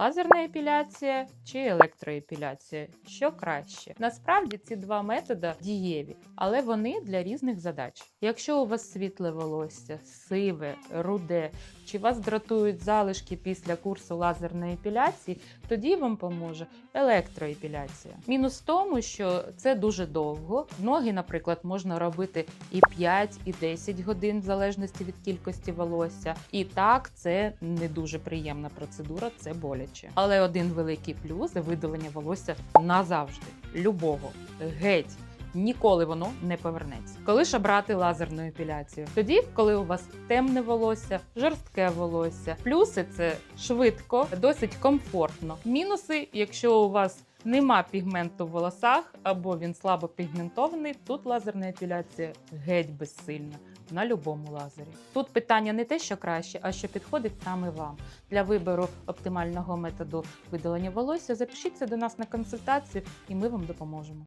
Лазерна епіляція чи електроепіляція? Що краще? Насправді ці два методи дієві, але вони для різних задач. Якщо у вас світле волосся, сиве, руде, чи вас дратують залишки після курсу лазерної епіляції, тоді вам поможе електроепіляція. Мінус в тому, що це дуже довго. Ноги, наприклад, можна робити і 5, і 10 годин, в залежності від кількості волосся. І так, це не дуже приємна процедура, це боляче. Але один великий плюс видалення волосся назавжди, любого, геть. Ніколи воно не повернеться. Коли ж обрати лазерну епіляцію? Тоді, коли у вас темне волосся, жорстке волосся. Плюси це швидко, досить комфортно. Мінуси, якщо у вас нема пігменту в волосах або він слабо пігментований, тут лазерна епіляція геть безсильна. На любому лазері. Тут питання не те, що краще, а що підходить саме вам. Для вибору оптимального методу видалення волосся запишіться до нас на консультацію, і ми вам допоможемо.